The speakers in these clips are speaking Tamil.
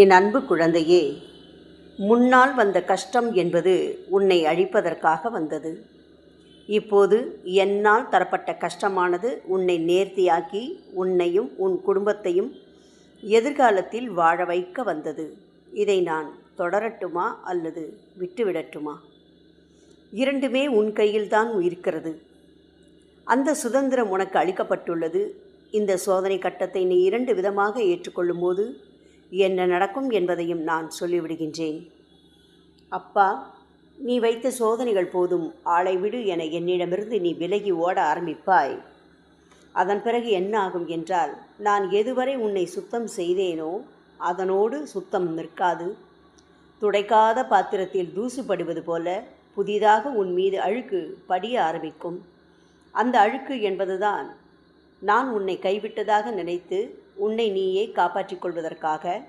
என் அன்பு குழந்தையே முன்னால் வந்த கஷ்டம் என்பது உன்னை அழிப்பதற்காக வந்தது. இப்போது என்னால் தரப்பட்ட கஷ்டமானது உன்னை நேர்த்தியாக்கி உன்னையும் உன் குடும்பத்தையும் எதிர்காலத்தில் வாழ வைக்க வந்தது. இதை நான் தொடரட்டுமா அல்லது விட்டுவிடட்டுமா? இரண்டுமே உன் கையில்தான் இருக்கிறது. அந்த சுதந்திரம் உனக்கு அளிக்கப்பட்டுள்ளது. இந்த சோதனை கட்டத்தை நீ இரண்டு விதமாக ஏற்றுக்கொள்ளும்போது என்ன நடக்கும் என்பதையும் நான் சொல்லிவிடுகின்றேன். அப்பா நீ வைத்த சோதனைகள் போதும். ஆளை விடு என என்னிடமிருந்து நீ விலகி ஓட ஆரம்பிப்பாய். அதன் பிறகு என்ன ஆகும் என்றால் நான் எதுவரை உன்னை சுத்தம் செய்தேனோ அதனோடு சுத்தம் நிற்காது. துடைக்காத பாத்திரத்தில் தூசுப்படுவது போல புதிதாக உன் மீது அழுக்கு படிய ஆரம்பிக்கும். அந்த அழுக்கு என்பதுதான் நான் உன்னை கைவிட்டதாக நினைத்து உன்னை நீயே காப்பாற்றிக் கொள்வதற்காக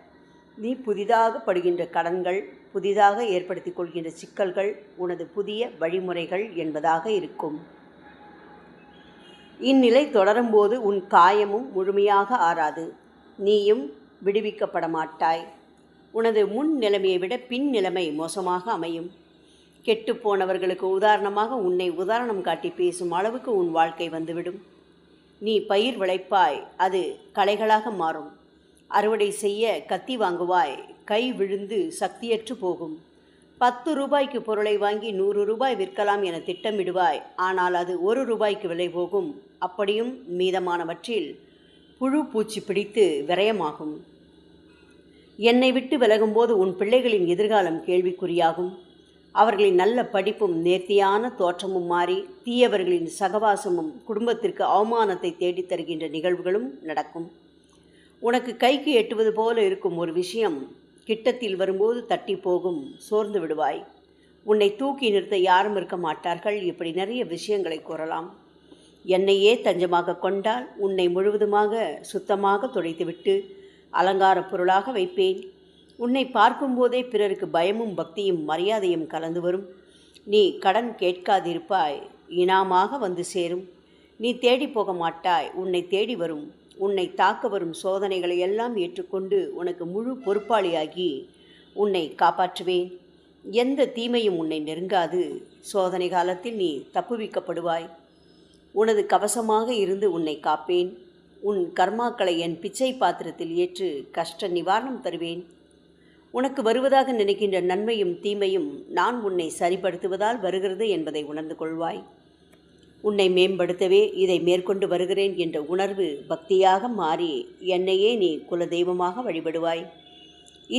நீ புதிதாக படுகின்ற கடன்கள் புதிதாக ஏற்படுத்திக் கொள்கின்ற சிக்கல்கள் உனது புதிய வழிமுறைகள் என்பதாக இருக்கும். இந்நிலை தொடரும்போது உன் காயமும் முழுமையாக ஆறாது. நீயும் விடுவிக்கப்பட மாட்டாய் உனது முன் நிலைமையை விட பின் நிலைமை மோசமாக அமையும். கெட்டுப்போனவர்களுக்கு உதாரணமாக உன்னை உதாரணம் காட்டி பேசும் அளவுக்கு உன் வாழ்க்கை வந்துவிடும். நீ பயிர் விளைப்பாய் அது களைகளாக மாறும். அறுவடை செய்ய கத்தி வாங்குவாய் கை விழுந்து சக்தியற்று போகும். பத்து ரூபாய்க்கு பொருளை வாங்கி நூறு ரூபாய் விற்கலாம் என திட்டமிடுவாய் ஆனால் அது ஒரு ரூபாய்க்கு விலை போகும். அப்படியும் மீதமானவற்றில் புழு பூச்சி பிடித்து விரயமாகும். என்னை விட்டு விலகும்போது உன் பிள்ளைகளின் எதிர்காலம் கேள்விக்குறியாகும். அவர்களின் நல்ல படிப்பும் நேர்த்தியான தோற்றமும் மாறி தீயவர்களின் சகவாசமும் குடும்பத்திற்கு அவமானத்தை தேடித் தருகின்ற நிகழ்வுகளும் நடக்கும். உனக்கு கைக்கு எட்டுவது போல இருக்கும் ஒரு விஷயம் கிட்டத்தில் வரும்போது தட்டி போகும் சோர்ந்து விடுவாய். உன்னை தூக்கி நிறுத்த யாரும் இருக்க மாட்டார்கள். இப்படி நிறைய விஷயங்களை கூறலாம். என்னையே தஞ்சமாக கொண்டால் உன்னை முழுவதுமாக சுத்தமாக துடைத்துவிட்டு அலங்கார பொருளாக வைப்பேன். உன்னை பார்க்கும்போதே பிறருக்கு பயமும் பக்தியும் மரியாதையும் கலந்து வரும். நீ கடன் கேட்காதிருப்பாய் இனாமாக வந்து சேரும். நீ தேடி போக மாட்டாய் உன்னை தேடி வரும். உன்னை தாக்க வரும் சோதனைகளை எல்லாம் ஏற்றுக்கொண்டு உனக்கு முழு பொறுப்பாளியாகி உன்னை காப்பாற்றுவேன். எந்த தீமையும் உன்னை நெருங்காது. சோதனை காலத்தில் நீ தப்புவிக்கப்படுவாய். உனது கவசமாக இருந்து உன்னை காப்பேன். உன் கர்மாக்களை என் பிச்சை பாத்திரத்தில் ஏற்று கஷ்ட நிவாரணம் தருவேன். உனக்கு வருவதாக நினைக்கின்ற நன்மையும் தீமையும் நான் உன்னை சரிப்படுத்துவதால் வருகிறது என்பதை உணர்ந்து கொள்வாய். உன்னை மேம்படுத்தவே இதை மேற்கொண்டு வருகிறேன் என்ற உணர்வு பக்தியாக மாறி என்னையே நீ குலதெய்வமாக வழிபடுவாய்.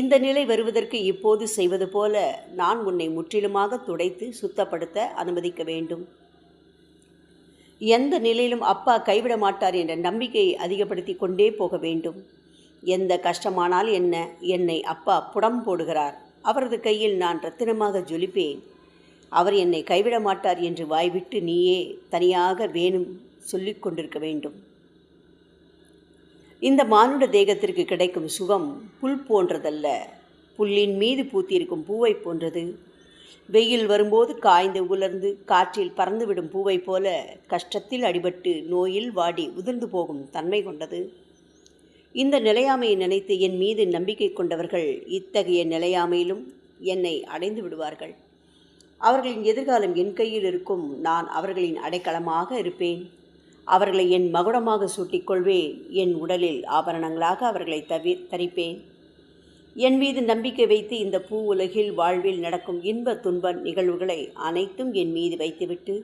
இந்த நிலை வருவதற்கு இப்போது செய்வது போல நான் உன்னை முற்றிலுமாக துடைத்து சுத்தப்படுத்த அனுமதிக்க வேண்டும். எந்த நிலையிலும் அப்பா கைவிட மாட்டார் என்ற நம்பிக்கையை அதிகப்படுத்தி கொண்டே போக வேண்டும். எந்த கஷ்டமானால் என்ன? என்னை அப்பா புடம் போடுகிறார். அவரது கையில் நான் ரத்தினமாக ஜொலிப்பேன். அவர் என்னை கைவிட மாட்டார் என்று வாய்விட்டு நீயே தனியாக வேணும் சொல்லிக் கொண்டிருக்க வேண்டும். இந்த மானுட தேகத்திற்கு கிடைக்கும் சுகம் புல் போன்றதல்ல. புல்லின் மீது பூத்திருக்கும் பூவை போன்றது. வெயில் வரும்போது காய்ந்து உலர்ந்து காற்றில் பறந்துவிடும் பூவை போல கஷ்டத்தில் அடிபட்டு நோயில் வாடி உதிர்ந்து போகும் தன்மை கொண்டது. இந்த நிலையாமையை நினைத்து என் மீது நம்பிக்கை கொண்டவர்கள் இத்தகைய நிலையாமையிலும் என்னை அடைந்து விடுவார்கள். அவர்களின் எதிர்காலம் என் கையில் இருக்கும். நான் அவர்களின் அடைக்கலமாக இருப்பேன். அவர்களை என் மகுடமாக சூட்டிக்கொள்வேன். என் உடலில் ஆபரணங்களாக அவர்களை தவி தரிப்பேன். என் மீது நம்பிக்கை வைத்து இந்த பூ உலகில் வாழ்வில் நடக்கும் இன்ப துன்ப நிகழ்வுகளை அனைத்தும் என் மீது வைத்துவிட்டு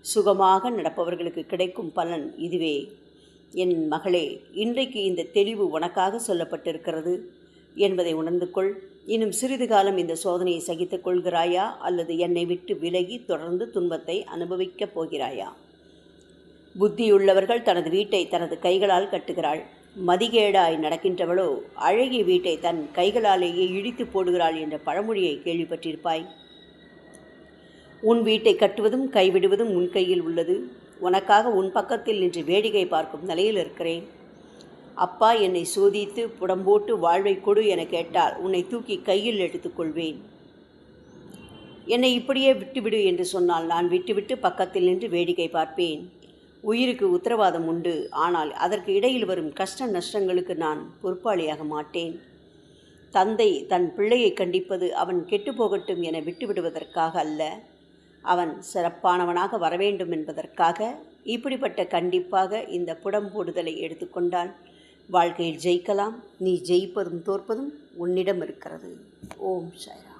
சுகமாக நடப்பவர்களுக்கு கிடைக்கும் பலன் இதுவே. என் மகளே இன்றைக்கு இந்த தெளிவு உனக்காக சொல்லப்பட்டிருக்கிறது. என்பதை உணர்ந்து கொள். இன்னும் சிறிது காலம் இந்த சோதனையை சகித்துக் கொள்கிறாயா? அல்லது என்னை விட்டு விலகி தொடர்ந்து துன்பத்தை அனுபவிக்கப் போகிறாயா? புத்தியுள்ளவர்கள் தனது வீட்டை தனது கைகளால் கட்டுகிறாள். மதிகேடாய் நடக்கின்றவளோ அழகிய வீட்டை தன் கைகளாலேயே இடித்து போடுகிறாள் என்ற பழமொழியை கேள்விப்பட்டிருப்பாய். உன் வீட்டை கட்டுவதும் கைவிடுவதும் உன் கையில் உள்ளது. உனக்காக உன் பக்கத்தில் நின்று வேடிக்கை பார்க்கும் நிலையில் இருக்கிறேன். அப்பா என்னை சோதித்து புடம்போட்டு வாழ்வை கொடு என கேட்டால் உன்னை தூக்கி கையில் எடுத்துக்கொள்வேன் என்னை இப்படியே விட்டுவிடு என்று சொன்னால் நான் விட்டுவிட்டு பக்கத்தில் நின்று வேடிக்கை பார்ப்பேன். உயிருக்கு உத்தரவாதம் உண்டு. ஆனால் அதற்கு இடையில் வரும் கஷ்ட நஷ்டங்களுக்கு நான் பொறுப்பாளியாக மாட்டேன். தந்தை தன் பிள்ளையை கண்டிப்பது அவன் கெட்டுப்போகட்டும் என விட்டுவிடுவதற்காக அல்ல. அவன் சிறப்பானவனாக வரவேண்டும் என்பதற்காக இப்படிப்பட்ட கண்டிப்பாக இந்த புடம்போடுதலை எடுத்துக்கொண்டால் வாழ்க்கையில் ஜெயிக்கலாம் நீ ஜெயிப்பதும் தோற்பதும் உன்னிடம் இருக்கிறது. ஓம் சாய்ராம்.